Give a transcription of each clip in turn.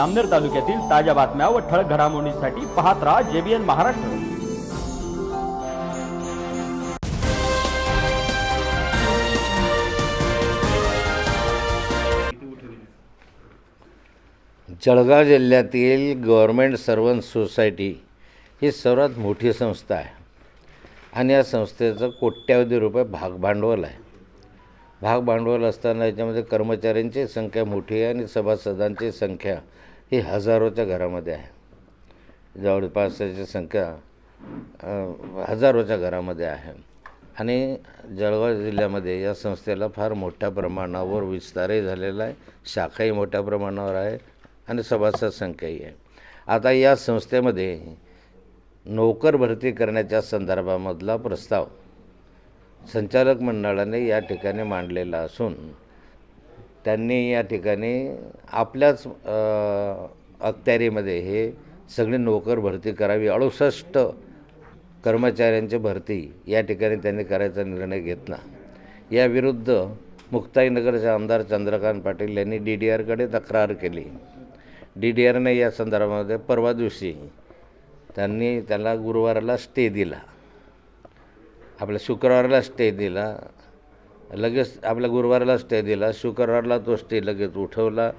अमनेर तालुक्यातील ताज्या बातम्या व ठळक घडामोडींसाठी पाहत राहा जेबीएन महाराष्ट्र. जळगाव जिल्ह्यातील गव्हर्मेंट सर्वंट सोसायटी ही सर्वात मोठी संस्था आहे. आणि या संस्थेचं कोट्यावधी रुपये भागभांडवल आहे. भागभांडवल असताना याच्यामध्ये कर्मचाऱ्यांची संख्या मोठी आहे आणि सभासदांची संख्या ही हजारोच्या घरामध्ये आहे. जवळपास त्याची संख्या हजारोच्या घरामध्ये आहे. आणि जळगाव जिल्ह्यामध्ये या संस्थेला फार मोठ्या प्रमाणावर विस्तारही झालेला आहे शाखाही मोठ्या प्रमाणावर आहे आणि सभासद संख्याही आहे. आता या संस्थेमध्ये नोकर भरती करण्याच्या संदर्भामधला प्रस्ताव संचालक मंडळाने या ठिकाणी मांडलेला असून त्यांनी या ठिकाणी आपल्याच अखत्यारीमध्ये हे सगळी नोकर भरती करावी अडुसष्ट कर्मचाऱ्यांची भरती या ठिकाणी त्यांनी करायचा निर्णय घेतला. याविरुद्ध मुक्ताईनगरचे आमदार चंद्रकांत पाटील यांनी डी डी आरकडे तक्रार केली. डी डी आरने या संदर्भामध्ये परवा दिवशी त्यांनी त्याला गुरुवाराला स्टे दिला. आपल्या शुक्रवारला स्टे दिला. लगेच आपल्या गुरुवारला स्टे दिला शुक्रवारला तो स्टे लगेच उठवला.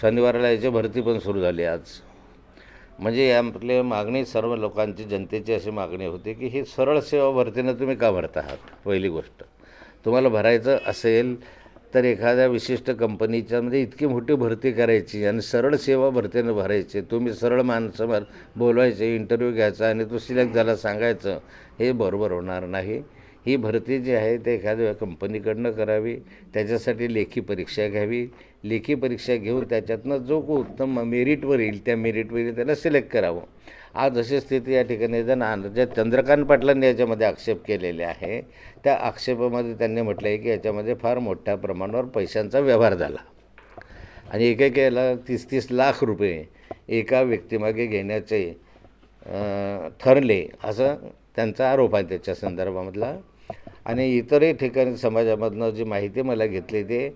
शनिवाराला याची भरती पण सुरू झाली आज. म्हणजे आपले मागणी सर्व लोकांची जनतेची अशी मागणी होती की ही सरळ सेवा भरतीनं तुम्ही का भरत आहात? पहिली गोष्ट. तुम्हाला भरायचं असेल तर एखाद्या विशिष्ट कंपनीच्यामध्ये इतकी मोठी भरती करायची आणि सरळ सेवा भरतीनं भरायची. तुम्ही सरळ माणसं भर बोलवायचे इंटरव्ह्यू घ्यायचा आणि तो सिलेक्ट झाला सांगायचं हे बरोबर होणार नाही. ही भरती जी आहे ते एखाद्या कंपनीकडनं करावी त्याच्यासाठी लेखी परीक्षा घ्यावी. लेखी परीक्षा घेऊन त्याच्यातनं जो को उत्तम मेरिटवर येईल त्या मेरिटवर येईल त्याला सिलेक्ट करावं. आज अशी स्थिती या ठिकाणी जर ज्या चंद्रकांत पाटलांनी याच्यामध्ये आक्षेप केलेले आहे त्या आक्षेपामध्ये त्यांनी म्हटलं आहे की याच्यामध्ये फार मोठ्या प्रमाणावर पैशांचा व्यवहार झाला. आणि एकेकेला तीस तीस लाख रुपये एका व्यक्तीमागे घेण्याचे ठरले असं त्यांचा आरोप आहे त्याच्या संदर्भामधला. आणि इतरही ठिकाणी समाजामधनं जी माहिती मला घेतली ते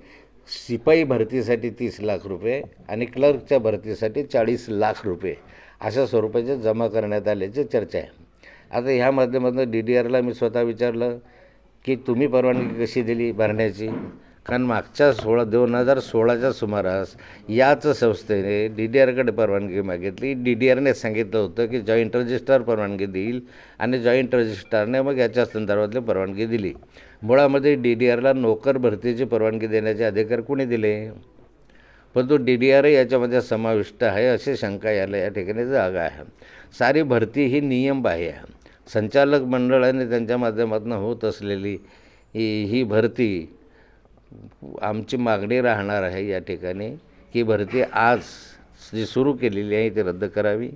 शिपाई भरतीसाठी तीस लाख रुपये आणि क्लर्कच्या भरतीसाठी चाळीस लाख रुपये अशा स्वरूपाचे जमा करण्यात आल्याची चर्चा आहे. आता ह्या माध्यमातून डी डी आरला मी स्वतः विचारलं की तुम्ही परवानगी कशी दिली भरण्याची? कारण मागच्या सोळा दोन हजार सोळाच्या सुमारास याच संस्थेने डी डी आरकडे परवानगी मागितली. डी डी आरने सांगितलं होतं की जॉईंट रजिस्ट्रार परवानगी देईल आणि जॉईंट रजिस्ट्रारने मग याच्या संदर्भातली परवानगी दिली. मुळामध्ये डी डी आरला नोकर भरतीची परवानगी देण्याचे अधिकार कोणी दिले? परंतु डी डी आर याच्यामध्ये समाविष्ट आहे अशी शंका याला या ठिकाणी जागा आहे. सारी भरती ही नियमबाह्य आहे. संचालक मंडळाने त्यांच्या माध्यमातून होत असलेली ही भरती आमची मागणी राहणार आहे या ठिकाणी की भरती आज जी सुरू केलेली आहे ती रद्द करावी.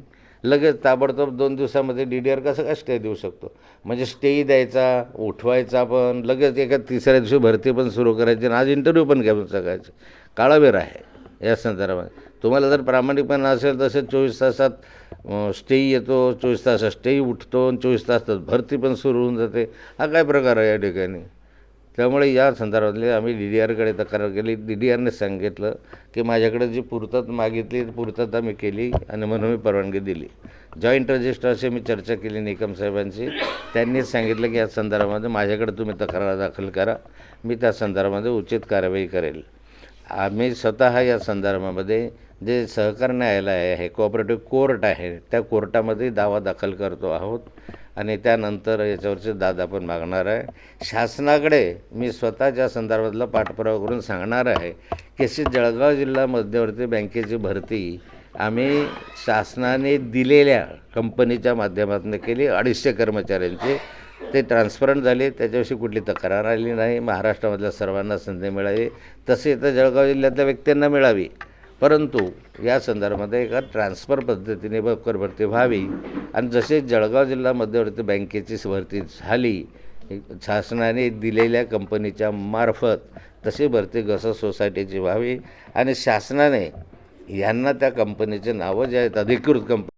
लगेच ताबडतोब दोन दिवसामध्ये डी डी आर कसं काय स्टे देऊ शकतो? म्हणजे स्टेही द्यायचा उठवायचा पण लगेच एका तिसऱ्या दिवशी भरती पण सुरू करायची आणि आज इंटरव्ह्यू पण घेऊन सकाळचे. काळा वेळ आहे या संदर्भात. तुम्हाला जर प्रामाणिकपणा असेल तसेच चोवीस तासात स्टेही येतो चोवीस तासात स्टेही उठतो आणि चोवीस तासात भरती पण सुरू होऊन जाते. हा काय प्रकार आहे या ठिकाणी? त्यामुळे या संदर्भातले आम्ही डी डी आरकडे तक्रार केली. डी डी आरने सांगितलं की माझ्याकडे जी पूर्तता मागितली पूर्तता मी केली आणि म्हणून मी परवानगी दिली. जॉईंट रजिस्ट्रारशी मी चर्चा केली निकम साहेबांची त्यांनी सांगितलं की या संदर्भामध्ये माझ्याकडे तुम्ही तक्रार दाखल करा. मी त्या संदर्भामध्ये उचित कारवाई करेल. आम्ही स्वतः या संदर्भामध्ये जे सहकार न्यायालय आहे कोऑपरेटिव्ह कोर्ट आहे त्या कोर्टामध्ये दावा दाखल करतो आहोत. आणि त्यानंतर याच्यावरचे दादा पण मागणार आहे. शासनाकडे मी स्वतःच्या संदर्भातला पाठपुरावा करून सांगणार आहे की जळगाव जिल्हा मध्यवर्ती बँकेची भरती आम्ही शासनाने दिलेल्या कंपनीच्या माध्यमातून केली. अडीचशे कर्मचाऱ्यांची ते ट्रान्सपरंट झाले. त्याच्याविषयी कुठली तक्रार आली नाही. महाराष्ट्रामधल्या सर्वांना संधी मिळाली. तसे तर जळगाव जिल्ह्यातल्या व्यक्तींना मिळावी. परंतु या संदर्भामध्ये एका ट्रान्सफर पद्धतीने बकर भरती व्हावी. आणि जसे जळगाव जिल्हा मध्यवर्ती बँकेची भरती झाली शासनाने दिलेल्या कंपनीच्या मार्फत तशी भरती घसं सोसायटीची व्हावी. आणि शासनाने यांना त्या कंपनीचे नावं जे आहेत अधिकृत कंप